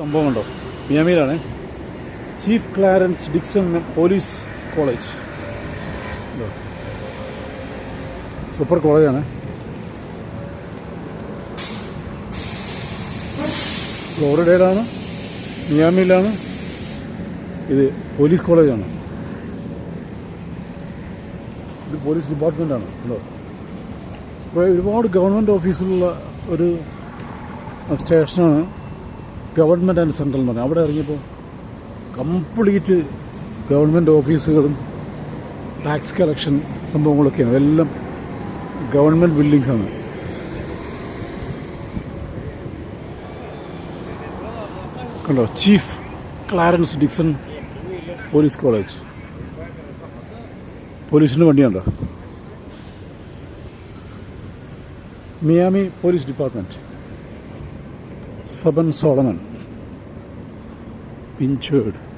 സംഭവം കണ്ടോ മിയാമിയിലാണ്. Chief Clarence Dixon police college. Super കോളേജാണ്. ഫ്ലോറിഡയിലാണ് മിയാമിയിലാണ്. ഇത് പോലീസ് കോളേജാണ്. ഇത് പോലീസ് ഡിപ്പാർട്ട്മെന്റാണ് കേട്ടോ. കുറേ ഒരുപാട് ഗവൺമെന്റ് ഓഫീസിലുള്ള ഒരു സ്റ്റേഷനാണ്. ഗവൺമെന്റ് ആൻഡ് സെൻട്രൽ എന്ന് പറഞ്ഞാൽ അവിടെ ഇറങ്ങിയപ്പോൾ കംപ്ലീറ്റ് ഗവൺമെന്റ് ഓഫീസുകളും ടാക്സ് കളക്ഷൻ സംഭവങ്ങളൊക്കെയാണ്. അതെല്ലാം ഗവൺമെന്റ് ബിൽഡിങ്സാണ് കണ്ടോ? Chief Clarence Dixon police college പോലീസിന്റെ വണ്ടിയുണ്ടോ? മിയാമി പോലീസ് ഡിപ്പാർട്ട്മെന്റ് സബൻ സോളമൻ. പിഞ്ചേർഡ്